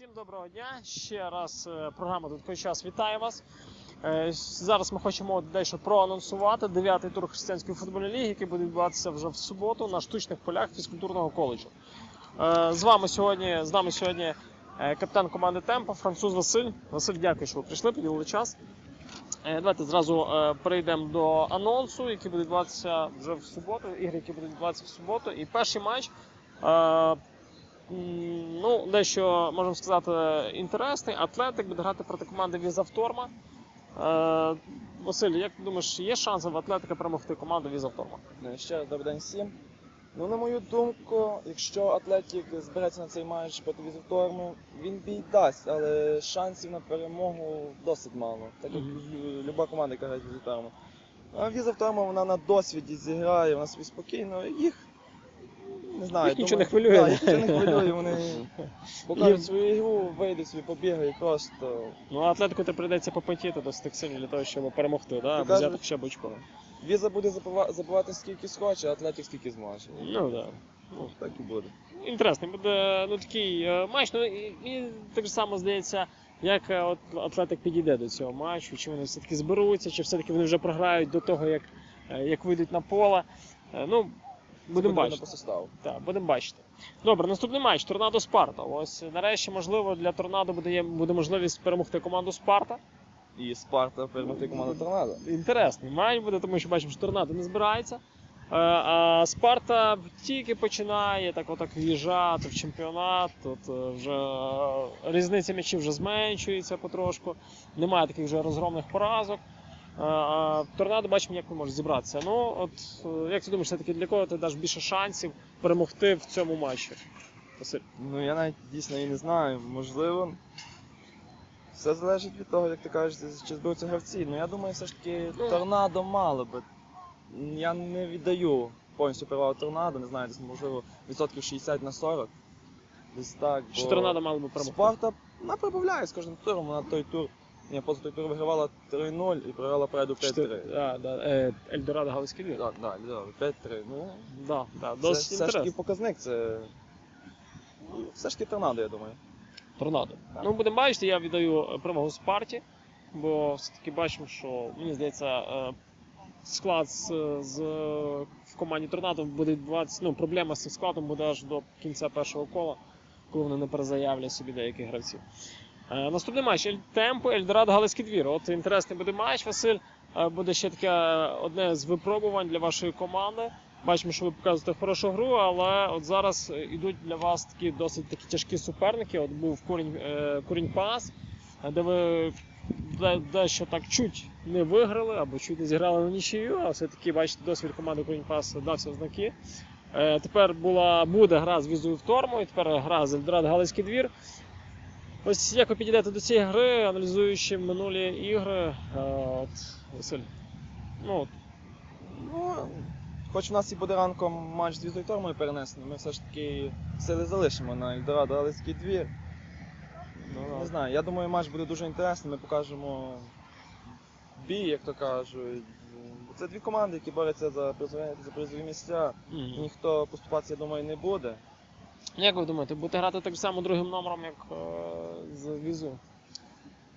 Всім доброго дня. Ще раз е, програма «Додатковий час вітає вас. Е, Зараз ми хочемо дещо проанонсувати дев'ятий тур християнської футбольної ліги, який буде відбуватися вже в суботу на штучних полях фізкультурного коледжу. Е, З вами сьогодні, з нами сьогодні капітан команди Темпо, француз Василь. Василь, дякую, що ви прийшли, поділили час. Давайте зразу перейдемо до анонсу, який буде відбуватися вже в суботу. Ігри, які будуть відбуватися в суботу. І перший матч. Ну, дещо можемо сказати інтересний. Атлетик буде грати проти команди Візавторма. Е, Василь, як ти думаєш, є шанси в Атлетика перемогти команду Візавторма? Ну, Ще раз добрий день всім. Ну, на мою думку, якщо Атлетік збереться на цей матч проти Візавторму, він бій дасть, але шансів на перемогу досить мало. Так як люба команда, яка грає з Візавторму. А Візавторма вона на досвіді зіграє, вона собі спокійно. Їх не знаю. Їх нічого не хвилює. Да, їх нічого не хвилює, вони покажуть свою ігру, вийдуть собі, побігають просто. Ну, Атлетику ти прийдеться попотіти досить сильно для того, щоб перемогти, да? Або взяти ще бочко. Віза буде забива- забивати скільки схоче, а Атлетік скільки зможе. Ну, да. Ну, так і буде. Інтересний буде ну, такий е, матч. Ну, і, і так само здається, як е, от Атлетик підійде до цього матчу, чи вони все-таки зберуться, чи все-таки вони вже програють до того, як, е, як вийдуть на поле. Е, Ну, будемо бачити. Так, будемо бачити. Добре, наступний матч Торнадо Спарта. Ось нарешті, можливо, для Торнадо буде, буде можливість перемогти команду Спарта. І Спарта перемогти команду Торнадо. Інтересний матч буде, тому що бачимо, що Торнадо не збирається. Е, А Спарта тільки починає так отак в'їжджати в чемпіонат. Тут е, вже різниця м'ячів вже зменшується потрошку. Немає таких вже розгромних поразок. А Торнадо бачимо, як він може зібратися. Ну, от е, як ти думаєш, все-таки для кого ти даш більше шансів перемогти в цьому матчі? Василь? Ну я навіть дійсно і не знаю. Можливо. Все залежить від того, як ти кажеш, чи зберуться гравці. Ну я думаю, все ж таки Ну. торнадо мало би. Я не віддаю повністю перевагу торнадо, не знаю, десь можливо відсотків 60 на 40. Десь так. Що Торнадо мало би перемогти? Спарта вона прибавляє з кожним туром, вона той тур. Ні, поза той тур вигравала 3-0 і програла переду 5-3. Да, да, е, Ельдорадо Галицький двір. Так, да, 5-3. Ну, Да, да, це досить все ж таки інтересно. показник, це. ну, Все ж таки торнадо, я думаю. Торнадо. Так. Ну, будемо бачити, я віддаю е, перемогу Спарті, бо все-таки бачимо, що мені здається, е, склад з, з, в команді Торнадо буде відбуватися. Ну, проблема з цим складом буде аж до кінця першого кола, коли вони не перезаявлять собі деяких гравців. Е, наступний матч Ель Темпо, Ельдорадо Галицький двір. От інтересний буде матч, Василь. Е, буде ще таке одне з випробувань для вашої команди. Бачимо, що ви показуєте хорошу гру, але от зараз е, ідуть для вас такі досить такі тяжкі суперники. От був Курінь, е, Курінь Пас, е, де ви дещо так чуть не виграли або чуть не зіграли на нічию, а все-таки бачите, досвід команди Курінь Пас дався в знаки. Е, тепер була, буде гра з візою в Торму, і тепер гра з Ельдорад Галицький двір. Ось як ви підійдете до цієї гри, аналізуючи минулі ігри, е, от, Василь. Ну, от, Ну, хоч у нас і буде ранком матч з Візою Тормою перенесений, ми все ж таки сили залишимо на Ельдорадо Галицький двір. ну, Не знаю, я думаю, матч буде дуже інтересний, ми покажемо бій, як то кажуть. Це дві команди, які борються за призові, за призові місця. Ніхто поступатися, я думаю, не буде. Як ви думаєте, будете грати так само другим номером, як е, з візу?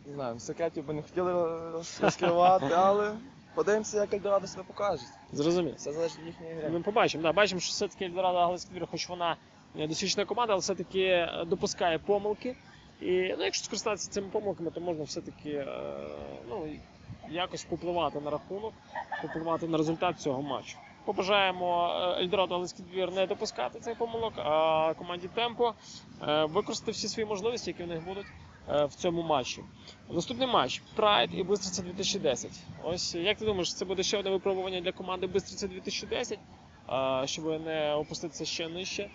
Не знаю, секретів би не хотіли роз- розкривати, але подивимося, як Ельдорадо себе покаже. Зрозуміло. Все залежить від їхньої гри. Ми побачимо. Да, бачимо, що все-таки Ельдорадо Галицький двір, хоч вона е, досвідчена команда, але все-таки е, допускає помилки. І ну, якщо скористатися цими помилками, то можна все-таки е, ну, якось попливати на рахунок, попливати на результат цього матчу. Побажаємо е, Ельдорадо Галицький двір не допускати цих помилок, а команді Темпо е, використати всі свої можливості, які в них будуть е, в цьому матчі. Наступний матч Pride і Бистриця 2010. Ось як ти думаєш, це буде ще одне випробування для команди Бистриця 2010, е, щоб не опуститися ще нижче?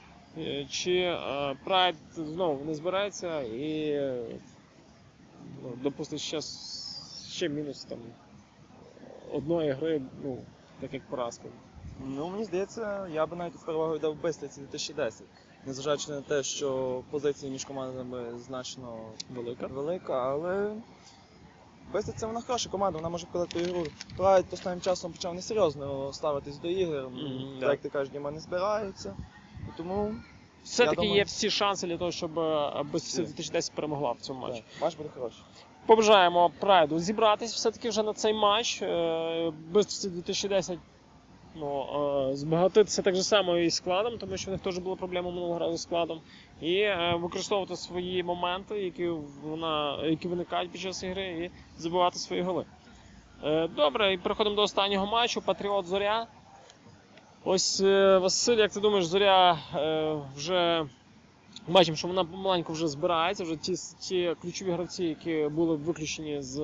Чи Pride знову не збирається і ну, допустить ще, ще мінус там одної гри, ну, так як поразка. Ну, мені здається, я би навіть перевагу віддав Бистриці 2010. Незважаючи на те, що позиція між командами значно Велика. велика, але Бистриця вона хороша команда, вона може показати ігру. Прайд останнім часом почав несерйозно ставитись до ігор. Мгм, Так, як ти кажеш, Діма не збирається. Тому все-таки думаю- є всі шанси для того, щоб е, 2010 перемогла в цьому матчі. Так, матч буде хороший. Побажаємо Прайду зібратись все-таки вже на цей матч. Е, 2010 ну, збагатитися так же само і складом, тому що в них теж була проблема минулого разу з складом. І е, використовувати свої моменти, які, вона, які виникають під час ігри, і забивати свої голи. Е, Добре, і переходимо до останнього матчу. Патріот Зоря. Ось е, Василь, як ти думаєш, Зоря е, Бачимо, що вона помаленьку вже збирається. Вже ті, ті ключові гравці, які були виключені з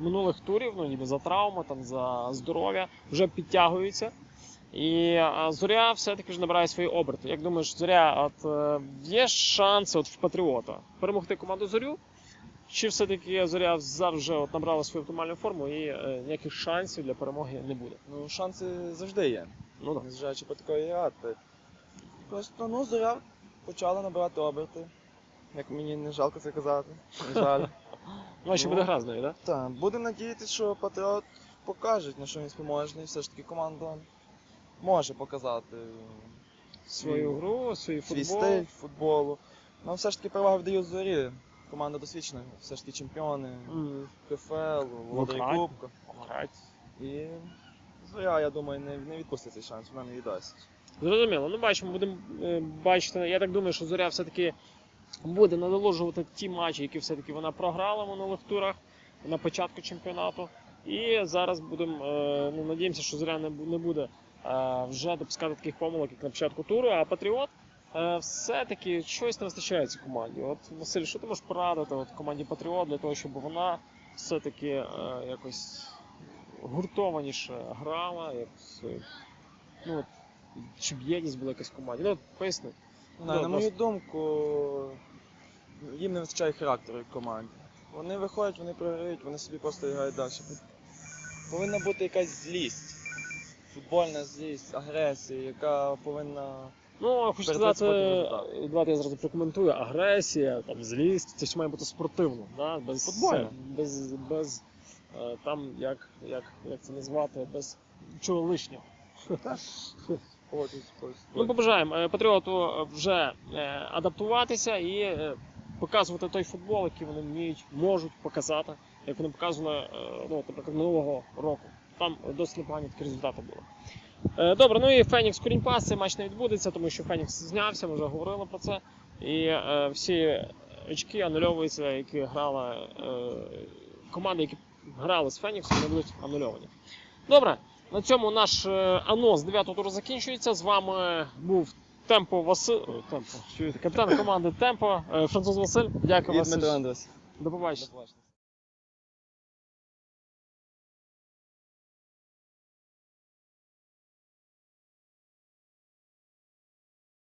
минулих турів, ну ніби за травму, там за здоров'я, вже підтягуються. І зоря все-таки ж набирає свої оберти. Як думаєш, зоря, от е, є шанс от в Патріота перемогти команду зорю? Чи все-таки зоря зараз вже от набрала свою оптимальну форму і е, ніяких шансів для перемоги не буде? Ну, шанси завжди є. Ну так. Незважаючи по такої грати. Просто, ну, зоря почала набирати оберти. Як мені не жалко це казати. На жаль. Ну, а ще буде гра з нею, так? Так, будемо надіятися, що Патріот покаже, на що він спроможний. Все ж таки команда може показати Свою гру, свій свій футбол. стиль футболу. Ну, все ж таки перевагу віддають зорі. Команда досвідчена, все ж таки чемпіони Мгм. КФЛ, володарі. Кубка. Грать. І зоря, я думаю, не, не відпустить цей шанс, вона не віддасть. Зрозуміло. Ну, бачимо, будемо е, бачити. Я так думаю, що зоря все-таки буде надолужувати ті матчі, які все-таки вона програла в минулих турах на початку чемпіонату. І зараз будемо е, ну, надіємося, що зоря не, не буде е, вже допускати таких помилок, як на початку туру. А Патріот все-таки щось не вистачає цій команді. От Василь, що ти можеш порадити от, команді Патріот для того, щоб вона все-таки якось гуртованіше грала, якось, ну, щоб єдність була якась в команді. Ну, поясни. Не Ну, на мою думку, їм не вистачає характеру як команді. Вони виходять, вони програють, вони собі просто грають далі. Повинна бути якась злість. Футбольна злість, агресія, яка повинна. Ну, хочу сказати, давайте я зразу прокоментую. Агресія, там, злість, це все має бути спортивно, да? без, без, без е, там, як, як, як це назвати, без чого лишнього. Ну, побажаємо е, Патріоту е, вже е, адаптуватися і е, показувати той футбол, який вони вміють, можуть показати, як вони показували, е, ну, наприклад, минулого року. Там досить непогані такі результати були. Е, Добре, ну і Фенікс Курінь-Пас, цей матч не відбудеться, тому що Фенікс знявся, ми вже говорили про це. І е, всі очки анульовуються, які грала е, команди, які грали з Феніксом, вони будуть анульовані. Добре, на цьому наш е, анонс 9 туру закінчується. З вами був Темпо Василь. Темпо. Капітан команди Темпо, е, француз Василь. Дякую І вас. Дмитро Андрес. До побачення. До побачення.